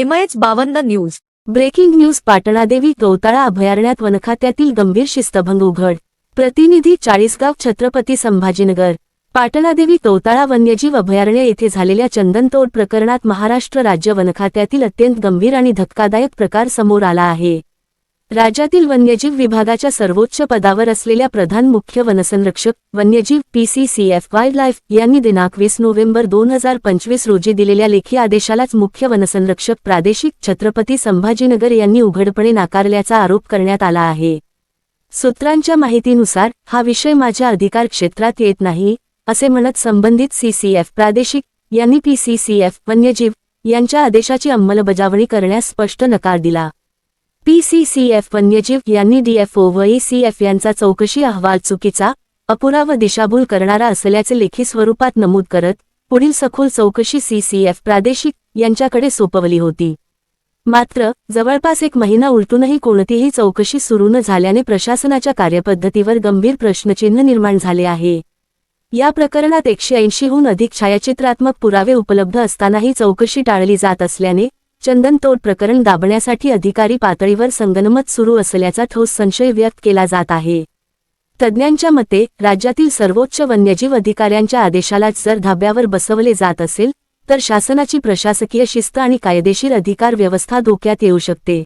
MH बावन्न news. Breaking news Patnadevi Gautala अभयारण्यात वनखात्यातील गंभीर शिस्तभंग उघड. प्रतिनिधी चाळीसगाव छत्रपती संभाजीनगर. पाटणादेवी गौताळा वन्यजीव अभयारण्य येथे झालेल्या चंदनतोड प्रकरणात महाराष्ट्र राज्य वनखात्यातील अत्यंत गंभीर आणि धक्कादायक प्रकार समोर आला आहे. राज्यातील वन्यजीव विभागाच्या सर्वोच्च पदावर असलेल्या प्रधान मुख्य वनसंरक्षक वन्यजीव पीसीसीएफ वाईल्ड लाईफ यांनी दिनांक वीस नोव्हेंबर दोन हजार पंचवीस रोजी दिलेल्या लेखी आदेशालाच मुख्य वनसंरक्षक प्रादेशिक छत्रपती संभाजीनगर यांनी उघडपणे नाकारल्याचा आरोप करण्यात आला आहे. सूत्रांच्या माहितीनुसार हा विषय माझ्या अधिकार क्षेत्रात येत नाही असे म्हणत संबंधित सीसीएफ प्रादेशिक यांनी पीसीसीएफ वन्यजीव यांच्या आदेशाची अंमलबजावणी करण्यास स्पष्ट नकार दिला. पीसीसीएफ वन्यजीव यांनी डीएफओ व एसीएफ यांचा चौकशी अहवाल चुकीचा अपुरा व दिशाभूल करणारा असल्याचे लेखी स्वरूपात नमूद करत पुढील सखोल चौकशी सीसीएफ प्रादेशिक यांच्याकडे सोपवली होती. मात्र जवळपास एक महिना उलटूनही कोणतीही चौकशी सुरू न झाल्याने प्रशासनाच्या कार्यपद्धतीवर गंभीर प्रश्नचिन्ह निर्माण झाले आहे. या प्रकरणात एकशे ऐंशीहून अधिक छायाचित्रात्मक पुरावे उपलब्ध असतानाही चौकशी टाळली जात असल्याने चंदनतोड प्रकरण दाबण्यासाठी अधिकारी पातळीवर संगनमत सुरू असल्याचा ठोस संशय व्यक्त केला जात आहे. तज्ज्ञांच्या मते राज्यातील सर्वोच्च वन्यजीव अधिकाऱ्यांच्या आदेशालाच जर धाब्यावर बसवले जात असेल तर शासनाची प्रशासकीय शिस्त आणि कायदेशीर अधिकार व्यवस्था धोक्यात येऊ शकते.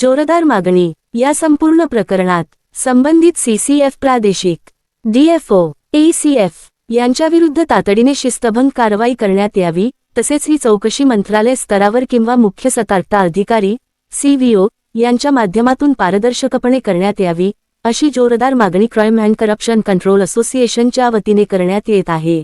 जोरदार मागणी या संपूर्ण प्रकरणात संबंधित सीसीएफ प्रादेशिक डीएफओ एसीएफ यांच्याविरुद्ध तातडीने शिस्तभंग कारवाई करण्यात यावी तसेच ही चौकशी मंत्रालय स्तरावर किंवा मुख्य सतर्कता अधिकारी सीव्हीओ यांच्या माध्यमातून पारदर्शकपणे करण्यात यावी अशी जोरदार मागणी क्राईम अँड करप्शन कंट्रोल असोसिएशनच्या वतीने करण्यात येत आहे.